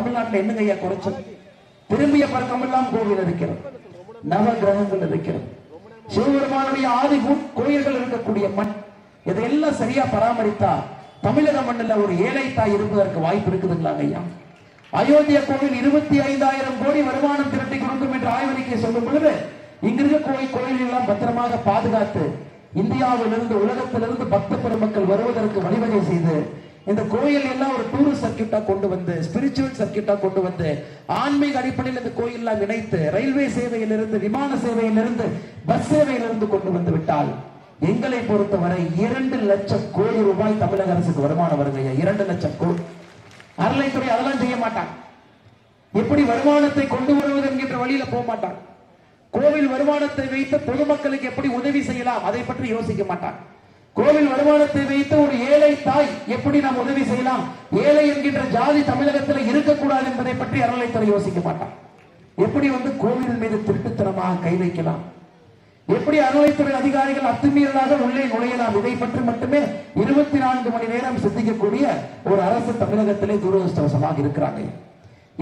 தமிழ்நாட்டில் என்னங்க ஐயா குறைச்சல்? திரும்பிய பறக்கமெல்லாம் கோவில் இருக்கிறது நவ கிரகங்கள் இருக்கிறது சிவபெருமானுடைய ஆதி கோயில்கள் இருக்கக்கூடிய மண் இதையெல்லாம் சரியா பராமரித்தா தமிழக மண்ணில் ஒரு ஏழை தாய் இருப்பதற்கு வாய்ப்பு இருக்குதுங்களாங்க ஐயா? அயோத்தியா கோவில் இருபத்தி ஐந்தாயிரம் கோடி வருமானம் திரட்டி கொடுக்கும் என்று ஆய்வறிக்கை சொல்லும் பொழுது இங்கிருக்க கோயில் கோயிலெல்லாம் பத்திரமாக பாதுகாத்து இந்தியாவிலிருந்து உலகத்திலிருந்து பக்த பெருமக்கள் வருவதற்கு வழிவகை செய்து இந்த கோயில் எல்லாம் ஒரு டூரிஸ்ட் சர்க்கியூட்டா கொண்டு வந்து ஸ்பிரிச்சுவல் சர்க்கியூட்டா கொண்டு வந்து ஆன்மீக அடிப்படையில் இந்த கோயில் எல்லாம் இணைத்து ரயில்வே சேவையிலிருந்து விமான சேவையிலிருந்து பஸ் சேவையிலிருந்து கொண்டு வந்து விட்டால் எங்களை பொறுத்தவரை இரண்டு லட்சம் கோடி ரூபாய் தமிழக அரசுக்கு வருமானம் வருங்க இரண்டு லட்சம் கோடி. அறலைத்துறை அதெல்லாம் செய்ய மாட்டான். எப்படி வருமானத்தை கொண்டு வருவது என்கின்ற வழியில போக மாட்டான். கோவில் வருமானத்தை வைத்து பொதுமக்களுக்கு எப்படி உதவி செய்யலாம் அதை பற்றி யோசிக்க மாட்டான். கோவில் வருமானத்தை வைத்து ஒரு ஏழை தாய் எப்படி நாம் உதவி செய்யலாம்? ஏழை என்கின்ற ஜாதி தமிழகத்தில் இருக்கக்கூடாது என்பதை பற்றி அறநிலைத்துறை யோசிக்க மாட்டான் எப்படி வந்து கோவில் மீது திருட்டுத்தனமாக கை வைக்கலாம்? எப்படி அறநிலைத்துறை அதிகாரிகள் அத்துமீறலாக உள்ளே நுழையலாம்? இதை பற்றி மட்டுமே இருபத்தி நான்கு மணி நேரம் சிந்திக்கக்கூடிய ஒரு அரசு தமிழகத்திலே துரதிருஷ்டவசமாக இருக்கிறாங்க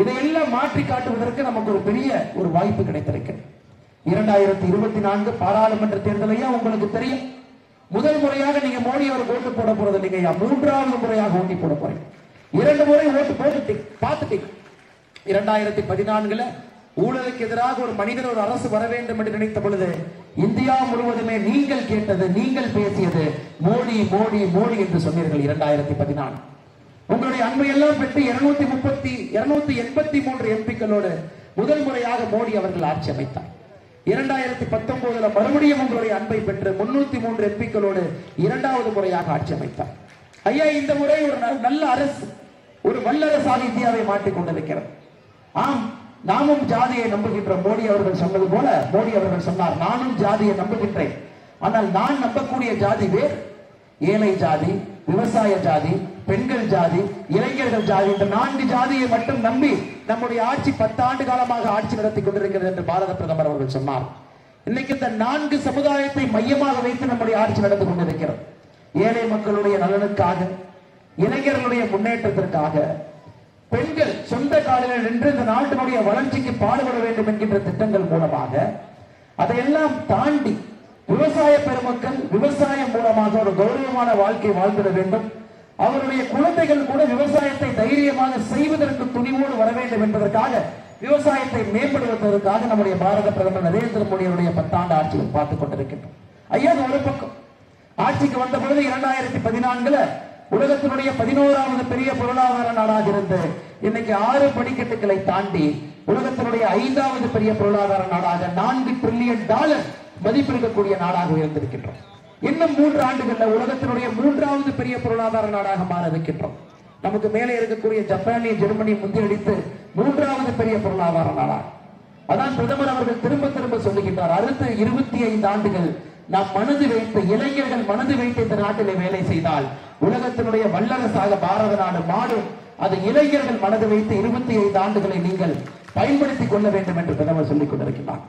இதையெல்லாம் மாற்றி காட்டுவதற்கு நமக்கு ஒரு பெரிய ஒரு வாய்ப்பு கிடைத்திருக்கிறது. இரண்டாயிரத்தி இருபத்தி நான்கு பாராளுமன்ற தேர்தலையும் உங்களுக்கு தெரியும். முதல் முறையாக நீங்க மோடி அவர் ஓட்டு போட போறது இல்லைங்க மூன்றாவது முறையாக ஓட்டி போட போறீங்க இரண்டு முறை ஓட்டு போட்டு பார்த்துட்டீங்க. இரண்டாயிரத்தி பதினான்குல ஊழலுக்கு எதிராக ஒரு மனிதர் ஒரு அரசு வர வேண்டும் என்று நினைத்த பொழுது இந்தியா முழுவதுமே நீங்கள் கேட்டது நீங்கள் பேசியது மோடி மோடி மோடி என்று சொன்னீர்கள் இரண்டாயிரத்தி பதினான்கு உங்களுடைய அண்மையெல்லாம் பெற்று இருநூத்தி முப்பத்தி இருநூத்தி எண்பத்தி மூன்று எம்பிக்களோடு முதல் முறையாக மோடி அவர்கள் ஆட்சி அமைத்தார். இரண்டாயிரத்தி பத்தொன்பதுல மறுபடியும் உங்களுடைய அன்பை பெற்று முன்னூத்தி மூன்று எம்பிக்களோடு இரண்டாவது முறையாக ஆட்சி அமைத்தார். ஐயா இந்த முறை ஒரு ந- நல்ல அரசு ஒரு வல்லரசாக இந்தியாவை மாற்றிக் கொண்டிருக்கிறது. ஆம் நாமும் ஜாதியை நம்புகின்ற மோடி அவர்கள் சொன்னது போல மோடி அவர்கள் சொன்னார் நானும் ஜாதியை நம்புகின்றேன். ஆனால் நான் நம்பக்கூடிய ஜாதி வேறு ஏழை ஜாதி விவசாய ஜாதி பெண்கள் ஜாதி இளைஞர்கள் ஜாதி இந்த நான்கு ஜாதியை மட்டும் நம்பி நம்முடைய ஆட்சி பத்தாண்டு காலமாக ஆட்சி நடத்தி கொண்டிருக்கிறது என்று பாரத பிரதமர் அவர்கள் சொன்னார். இன்னைக்கு இந்த நான்கு சமுதாயத்தை மையமாக வைத்து நம்முடைய ஆட்சி நடந்து கொண்டிருக்கிறது. ஏழை மக்களுடைய நலனுக்காக இளைஞர்களுடைய முன்னேற்றத்திற்காக பெண்கள் சொந்த காலில் நின்று இந்த நாட்டினுடைய வளர்ச்சிக்கு பாடுபட வேண்டும் என்கின்ற திட்டங்கள் மூலமாக அதையெல்லாம் தாண்டி விவசாய பெருமக்கள் விவசாயம் மூலமாக ஒரு கௌரவமான வாழ்க்கை வாழ்ந்திட வேண்டும். அவருடைய குழந்தைகள் கூட விவசாயத்தை தைரியமாக செய்வதற்கு துணிவோடு வர வேண்டும் என்பதற்காக விவசாயத்தை மேம்படுத்துவதற்காக நம்முடைய பாரத பிரதமர் நரேந்திர மோடியுடைய பத்தாண்டு ஆட்சியில் பார்த்துக் கொண்டிருக்கின்றோம். ஐயா அது ஒரு பக்கம். ஆட்சிக்கு வந்த பொழுது இரண்டாயிரத்தி பதினான்குல உலகத்தினுடைய பதினோராவது பெரிய பொருளாதார நாடாக இருந்து இன்னைக்கு ஆறு படிக்கட்டுகளை தாண்டி உலகத்தினுடைய ஐந்தாவது பெரிய பொருளாதார நாடாக நான்கு டிரில்லியன் டாலர் மதிப்பிருக்கக்கூடிய நாடாக உயர்ந்திருக்கின்றோம். இன்னும் மூன்று ஆண்டுகள்ல உலகத்தினுடைய மூன்றாவது பெரிய பொருளாதார நாடாக மாற இருக்கின்றோம். நமக்கு மேலே இருக்கக்கூடிய ஜப்பானிய ஜெர்மனி முந்தியடித்து மூன்றாவது பெரிய பொருளாதார நாடாக. அதான் பிரதமர் அவர்கள் திரும்ப திரும்ப சொல்லுகின்றார் அடுத்த இருபத்தி ஐந்து ஆண்டுகள் நாம் மனது வைத்து இளைஞர்கள் மனது வைத்து இந்த நாட்டிலே வேலை செய்தால் உலகத்தினுடைய வல்லரசாக பாரத நாடு மாடும் அது இளைஞர்கள் மனது வைத்து இருபத்தி ஐந்து ஆண்டுகளை நீங்கள் பயன்படுத்திக் கொள்ள வேண்டும் என்று பிரதமர் சொல்லிக் கொண்டிருக்கிறார்